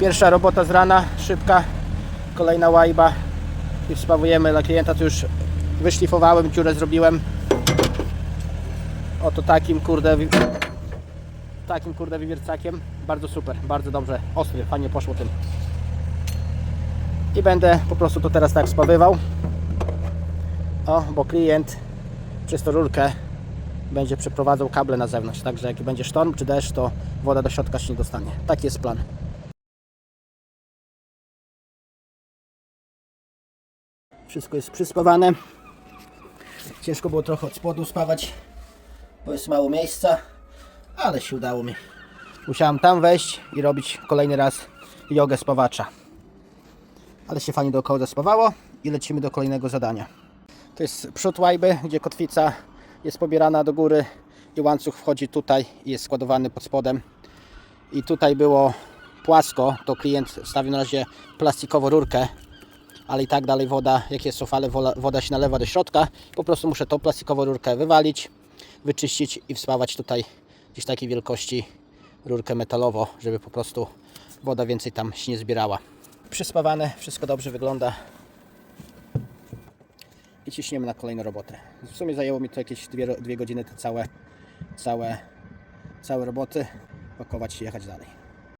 Pierwsza robota z rana, szybka, kolejna łajba. I wspawujemy dla klienta, tu już wyszlifowałem, dziurę zrobiłem. Oto takim kurde takim kurde wywiercakiem, bardzo super, bardzo dobrze, ostry, fajnie poszło tym. I będę po prostu to teraz tak spawywał. O, bo klient przez tą rurkę będzie przeprowadzał kable na zewnątrz, także jak będzie sztorm czy deszcz, to woda do środka się nie dostanie. Taki jest plan. Wszystko jest przyspawane. Ciężko było trochę od spodu spawać, bo jest mało miejsca, ale się udało mi. Musiałem tam wejść i robić kolejny raz jogę spawacza. Ale się fajnie dookoła zaspawało i lecimy do kolejnego zadania. To jest przód łajby, gdzie kotwica jest pobierana do góry i łańcuch wchodzi tutaj i jest składowany pod spodem. I tutaj było płasko, to klient stawił na razie plastikową rurkę, ale i tak dalej woda, jak jest fale, wola- woda się nalewa do środka. Po prostu muszę tą plastikową rurkę wywalić, wyczyścić i wspawać tutaj gdzieś takiej wielkości rurkę metalowo, żeby po prostu woda więcej tam się nie zbierała. Przyspawane, wszystko dobrze wygląda i ciśniemy na kolejną robotę. W sumie zajęło mi to jakieś dwie, dwie godziny te całe, całe, całe roboty. Pakować i jechać dalej.